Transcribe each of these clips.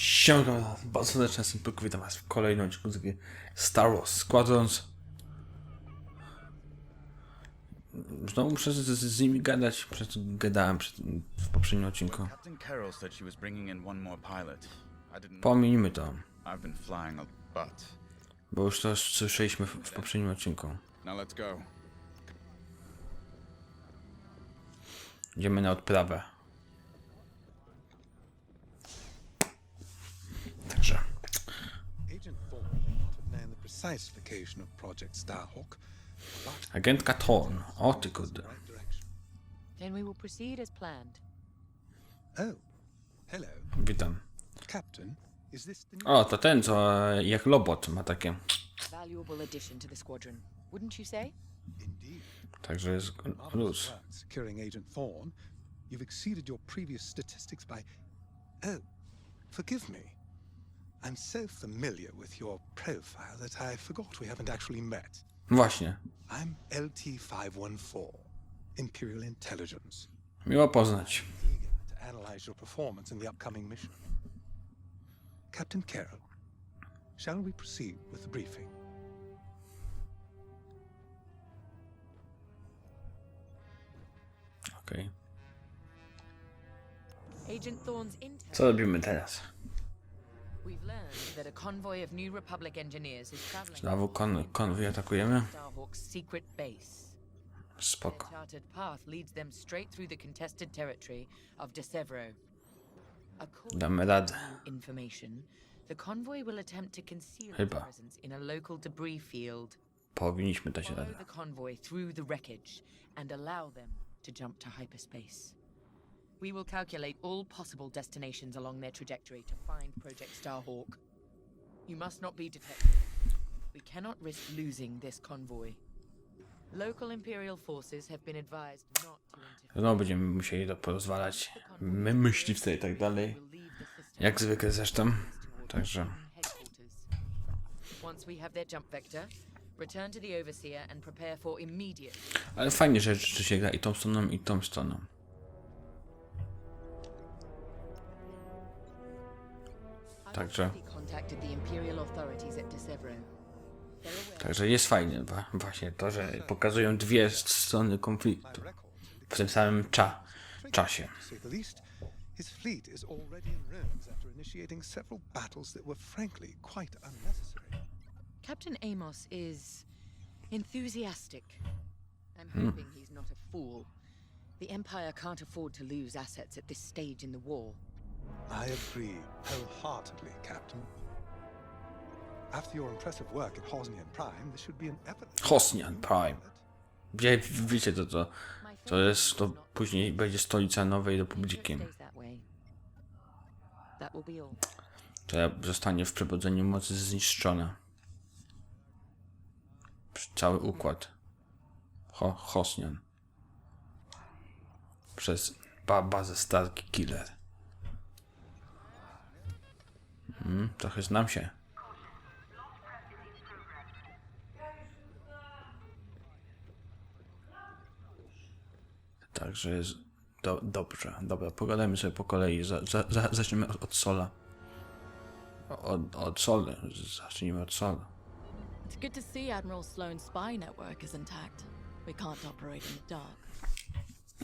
Siemka, bardzo serdecznie jestem Pyku, witam was w kolejnym odcinku z Star Wars Squadrons. Znowu muszę z, z, z nimi gadać, przed gadałem przed, w poprzednim odcinku. Pominijmy to, bo już to słyszeliśmy w, w poprzednim odcinku. Idziemy na odprawę. Have known the precise location of Project Starhawk, but agentka Thorn, o ty kurde. right direction. Then we will proceed as planned. Oh, hello, Witam. Captain. Is this the new O, to ten, co jak Lobot ma takie. Valuable addition to the squadron, wouldn't you say? indeed? Także jest Marvelous luz. securing Agent Thorn, You've exceeded your previous statistics by. Oh, forgive me. I'm so familiar with your profile that I forgot we haven't actually met. Właśnie, I'm LT 514, Imperial Intelligence. miło poznać. eager to analyze your performance in the upcoming mission. Captain Carroll, shall we proceed with the briefing? Okej. Agent Thorne's intel. Co robimy teraz? We've learned that a convoy of New Republic engineers is traveling Znowu kon, konwój atakujemy? Starhawk's secret base. Their Spoko. charted path leads them straight through the contested territory of Desevro. According Damy radę. to information, the convoy will attempt to conceal Chyba. its presence in a local debris field. Powinniśmy dać Follow radę. the convoy through the wreckage and allow them to jump to hyperspace. We will calculate all possible destinations along their trajectory to find Project Starhawk. You must not be detected. We cannot risk losing this convoy. Local Imperial forces have been advised not to interfere. Znowu będziemy musieli to porozwalać. My myśliwce i tak dalej. Will leave the system Jak zwykle zresztą. Także headquarters. Once we have their jump vector, return to the Overseer and prepare for immediate Ale fajnie, że rzeczy się gra i tą stroną, i tą stroną. Aware Także jest fajnie właśnie to, że pokazują dwie strony konfliktu w tym samym cza czasie. His fleet is already in ruins after initiating several battles that were frankly quite unnecessary. Captain Amos is enthusiastic. I'm Hmm. hoping he's not a fool. The Empire can't afford to lose assets at this stage in the war. I agree wholeheartedly, Captain. After your impressive work at Hosnian Prime, this should be an effortless. Hosnian Prime. Wie, wiecie to, to, to jest, to później będzie stolica Nowej Republiki. stays that way. That will be all. która zostanie w przebudzeniu mocy zniszczona. Cały układ. Ho, Hosnian. Przez ba bazę Stark Killer. Hmm, trochę znam się. Także jest do, dobrze. Dobra, pogadajmy sobie po kolei. Za, za, za, zaczniemy od, od Sola. Od, od Sol. Zacznijmy od Sol. It's good to see Admiral Sloane's spy network is intact. We can't operate in the dark.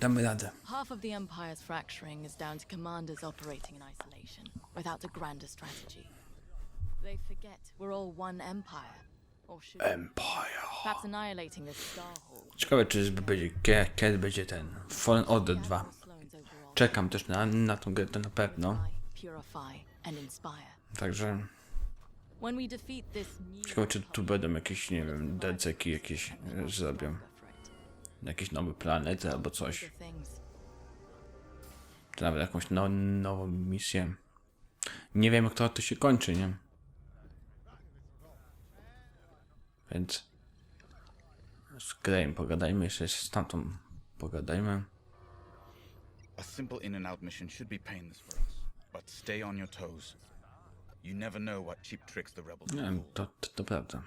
Damy radę. Half of the Empire's fracturing is down to commanders operating in isolation, without a grander strategy. They forget we're all one Empire. Or should Empire. perhaps annihilating this Starhawk. Ciekawe, czy będzie, kie- kiedy będzie ten Fallen Order 2. Admiral Sloane's overall Czekam też na, na tą grę, to na pewno. purify and inspire. Także When we defeat this new ciekawe, czy tu będą jakieś, nie wiem, DLC-ki jakieś e, zrobią. Jakieś nowe planety albo coś. Czy nawet jakąś no, nową misję. Nie wiem, jak to, to się kończy, nie? Więc z Graham pogadajmy, jeszcze z tamtą pogadajmy. A simple in and out mission should be painless for us. But stay on your toes. You never know what cheap tricks the rebels Nie to, to, to prawda.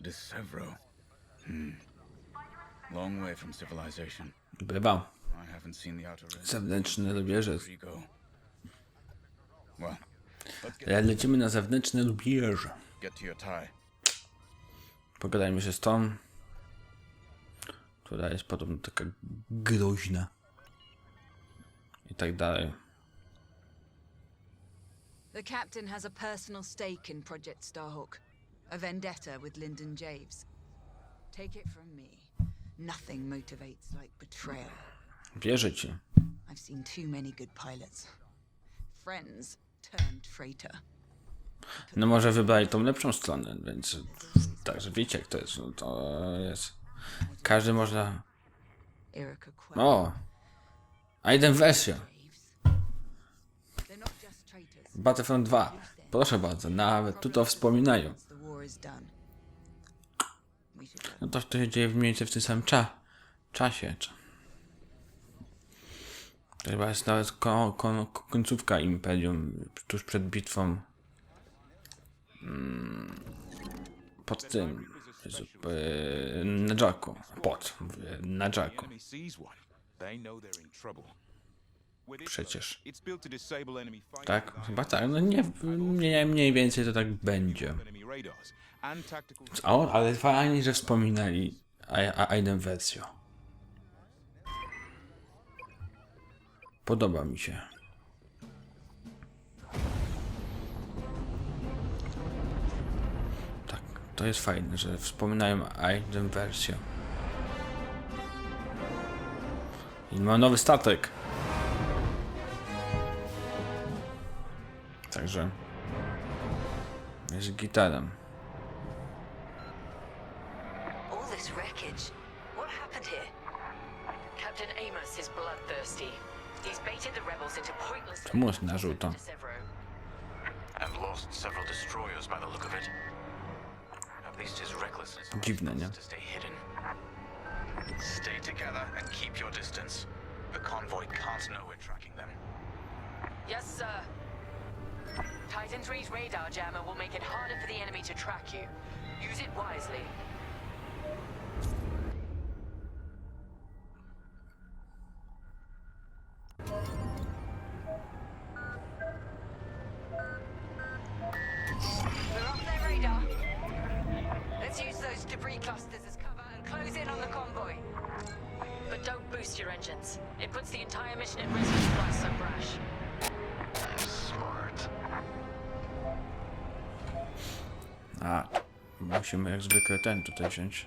Desevro. Hmm. Long way from civilization. Bywa. I haven't seen the outer rim. Zewnętrzne rubieże. Where you go? Well, Le- Lecimy na zewnętrzne rubieże. Get to your tie. Pogadajmy się z tą, która jest podobno taka groźna. I tak dalej. The captain has a personal stake in Project Starhawk, a vendetta with Lyndon Javes. Take it from me, nothing motivates like betrayal. Wierzę ci. I've seen too many good pilots. Friends turned traitor. No może wybrali tą lepszą stronę, więc także wiecie jak to jest. No to jest. Każdy można. O! Aiden wersja. Battlefront 2. Proszę bardzo, nawet tu to wspominają. Once the war is done. We should go. No to to się dzieje mniej więcej w tym samym cza czasie. Cza- To chyba jest nawet ko ko końcówka Imperium, tuż przed bitwą. Mm, pod tym. E, na Jacku. Pod. Na Jacku. Przecież. Tak? Chyba tak. No nie, mniej, więcej to tak będzie. O, ale fajnie, że wspominali Aiden wersję. Podoba mi się. Tak, to jest fajne, że wspominają Aiden wersję. I ma nowy statek. Także jest gitarem. All this wreckage. What happened here? Captain Amos is bloodthirsty. He's baited the rebels into pointless Czemu jest na żółto? and lost several destroyers by the look of it. At least his recklessness allows Dziwne, nie? us to stay hidden. Stay together and keep your distance. The convoy can't know we're tracking them. Yes, sir. Titan 3's radar jammer will make it harder for the enemy to track you. Use it wisely. We're off their radar. Let's use those debris clusters as cover and close in on the convoy. But don't boost your engines. It puts the entire mission at risk if you so brash. Musimy jak zwykle ten tutaj wziąć.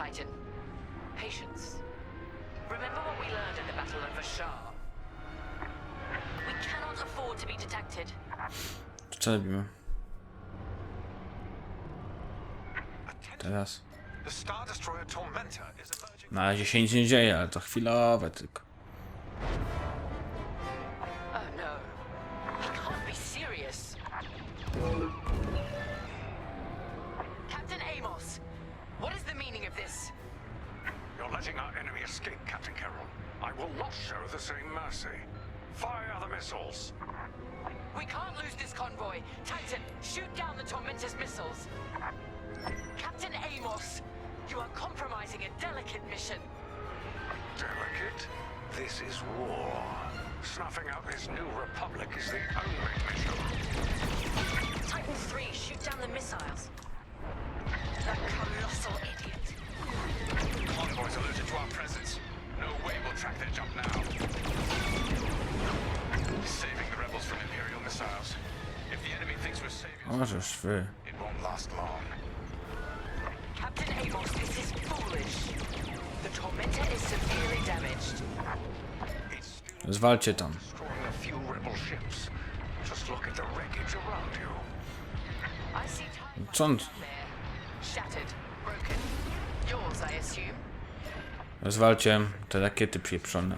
Titan. Patience. Remember what we learned in the Battle of Vashar? We cannot afford to be detected. Co robimy? Teraz. The Star Destroyer Tormentor is emerging. Na razie się nic nie dzieje, ale to chwilowe tylko. Możesz Zwalcie tam. Co on... Zwalcie te rakiety pieprzone.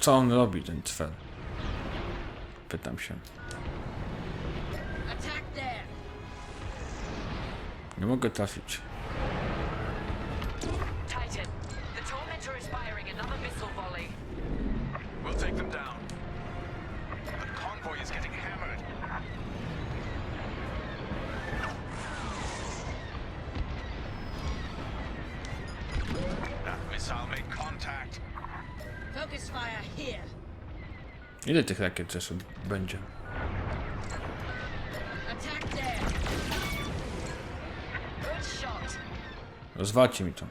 Co on robi, ten cwel? Pytam się. Nie mogę trafić. Ile tych rakiet jeszcze będzie? Rozwalcie mi to.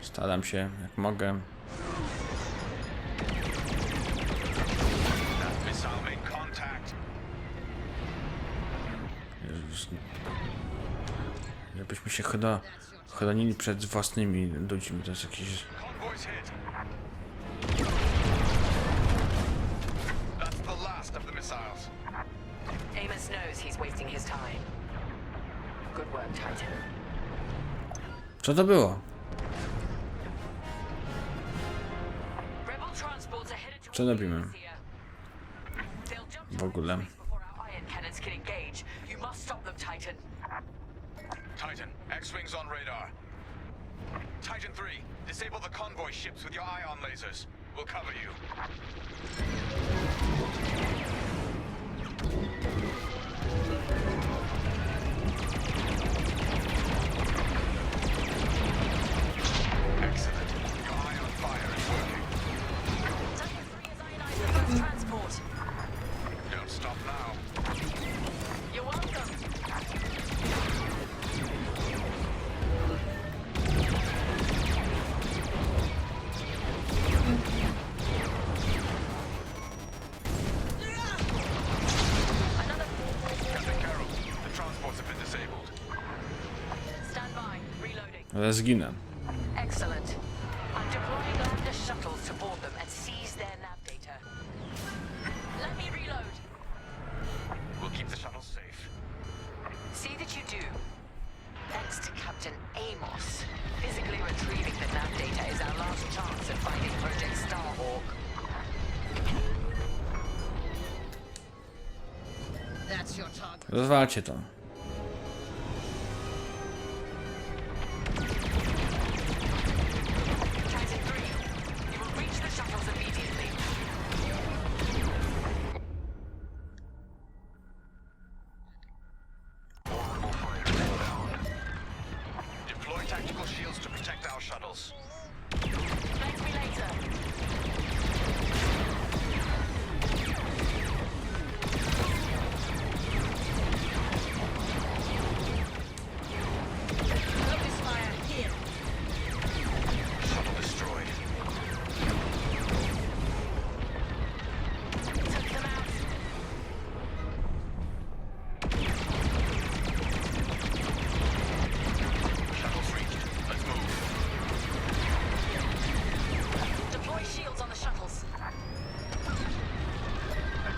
Staram się, jak mogę. się chyba chronili przed własnymi ludźmi. To jest jakiś... Co to było? Co robimy? W ogóle. X-Wings on radar. Titan 3, disable the convoy ships with your ion lasers. We'll cover you. you. zginę.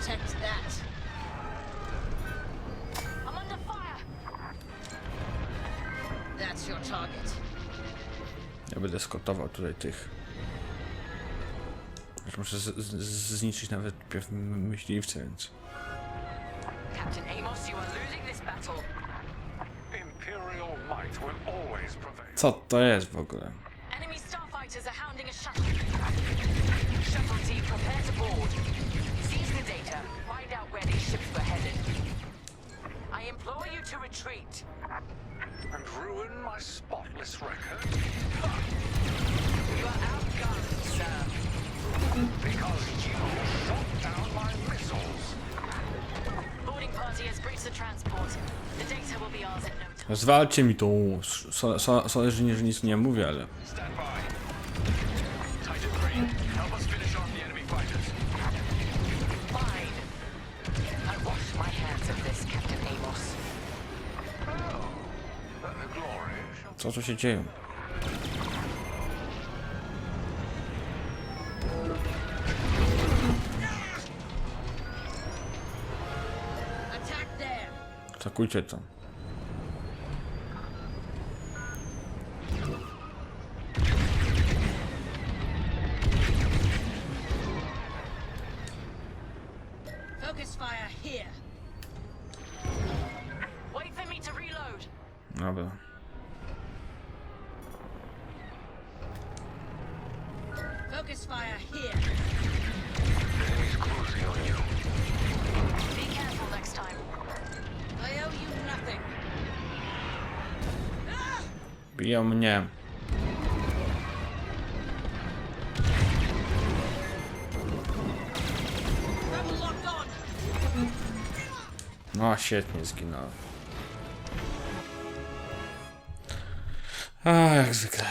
protect that. I'm under fire. That's your target. Ja będę skotował tutaj tych. Muszę z, z, zniszczyć nawet pierw myśliwce, więc. Captain Amos, you are losing this battle. Co to jest w ogóle? Retreat. And ruin my spotless record? You are outgunned, sir. Because you shot down my missiles. Boarding party has breached the transport. The data will be ours in no time. Zwalcie mi tą... So, że nic nie mówię, ale... Co tu się dzieje? Atakujcie to. Focus Biją mnie. No, świetnie zginąłem. A, jak zwykle.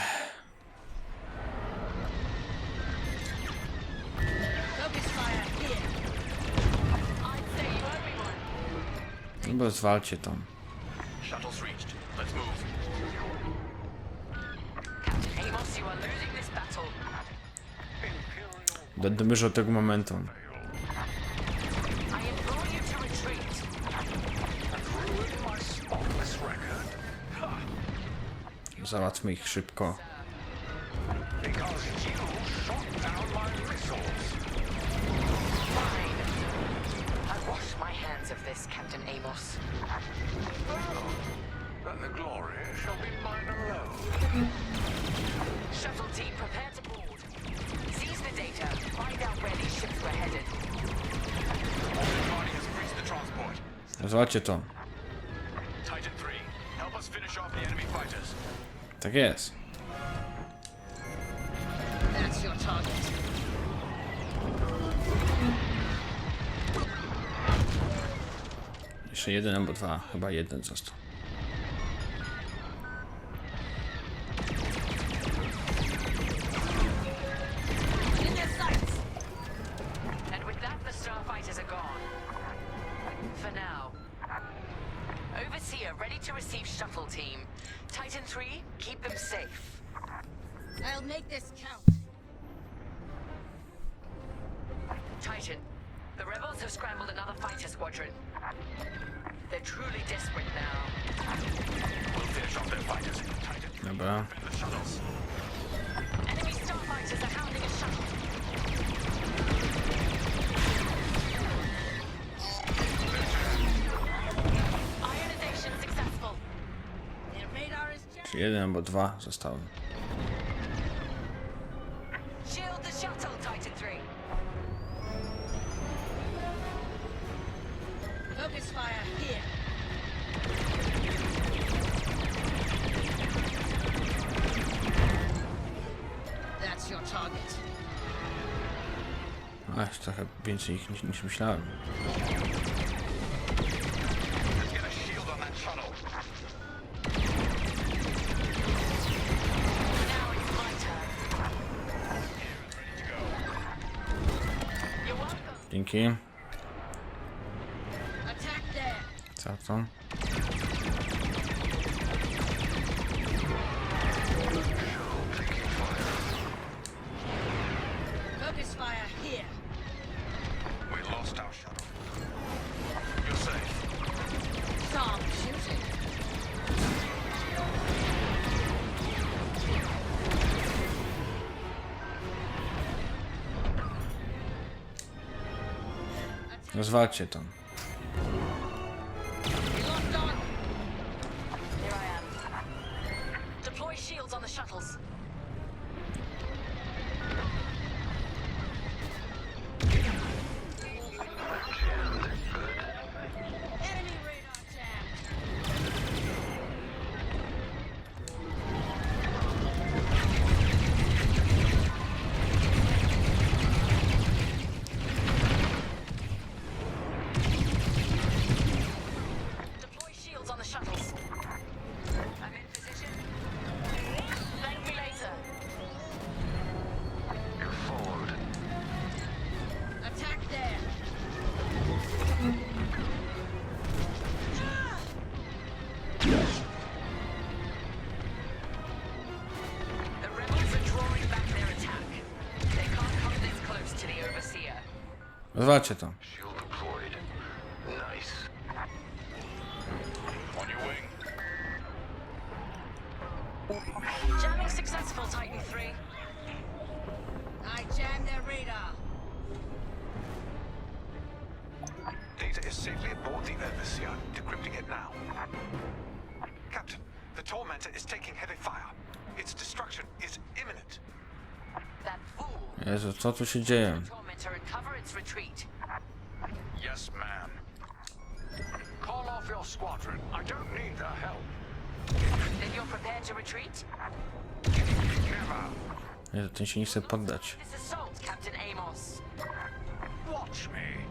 One. No zwalcie tam. Shuttle's reached. Let's move. And ruin my spotless record? Załatwmy ich szybko. Wash my hands of this, Captain Amos. Then the glory shall be mine alone. Shuttle team, prepare to board. Seize the data. Find out where these ships were headed. Orbital party has breached the transport. Zwalcie to. Titan 3, help us finish off the enemy fighters. Tak jest. That's your target. Jeszcze jeden albo dwa. Chyba jeden został. Jammed. Czy jeden albo dwa zostały. Trochę więcej ich niż, niż myślałem. Let's get a Zwalcie to. Wywalcie to. Jamming successful, Titan 3. I jammed their radar. Data is safely aboard the Overseer. Decrypting it now. Captain, the Tormentor is taking heavy fire. Its destruction is imminent. That fool. Jezu, co tu się dzieje? Się poddać. Watch me.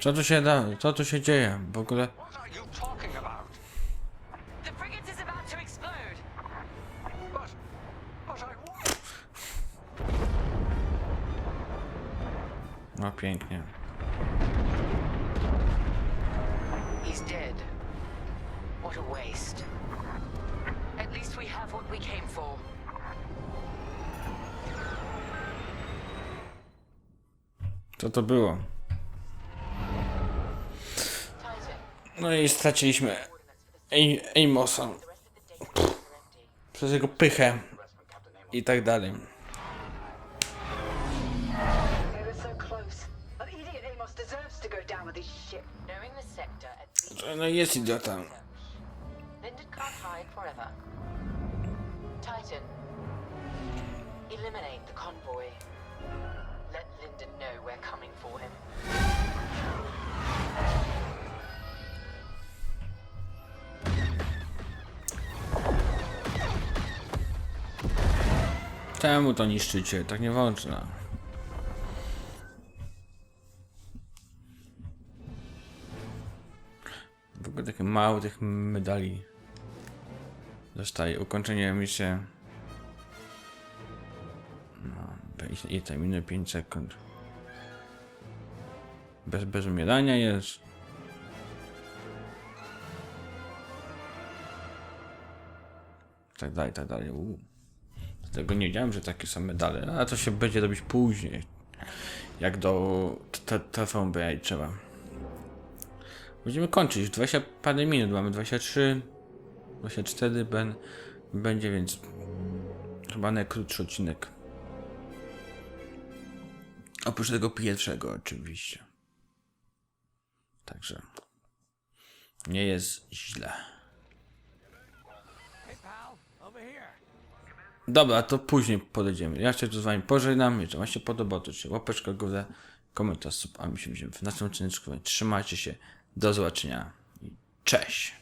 Co tu się da? Co tu się dzieje? W ogóle... No pięknie. He's dead. What a waste. At least we have what we came for. Co to było? Titan, No i straciliśmy Amosa. Przez jego pychę. I tak dalej. They were so Czemu to niszczycie? Tak nie można. W ogóle takie mało tych medali dostaje. Ukończenie misji. No, i tam minę 5 sekund. Bez, bez umierania jest. Tak dalej, tak dalej. Uu. Tego nie wiedziałem, że takie są medale, a to się będzie robić później. Jak do TVB i trzeba. Będziemy kończyć. 20 parę minut mamy. 23, 24 ben, będzie, więc chyba najkrótszy odcinek. Oprócz tego pierwszego oczywiście. Także nie jest źle. Dobra, to później podejdziemy. Ja się tu z wami pożegnam. Jeżeli wam się podoba, to w górę, komentarz, sub, a my się widzimy w następnym odcinku. Trzymajcie się. Do zobaczenia. Cześć.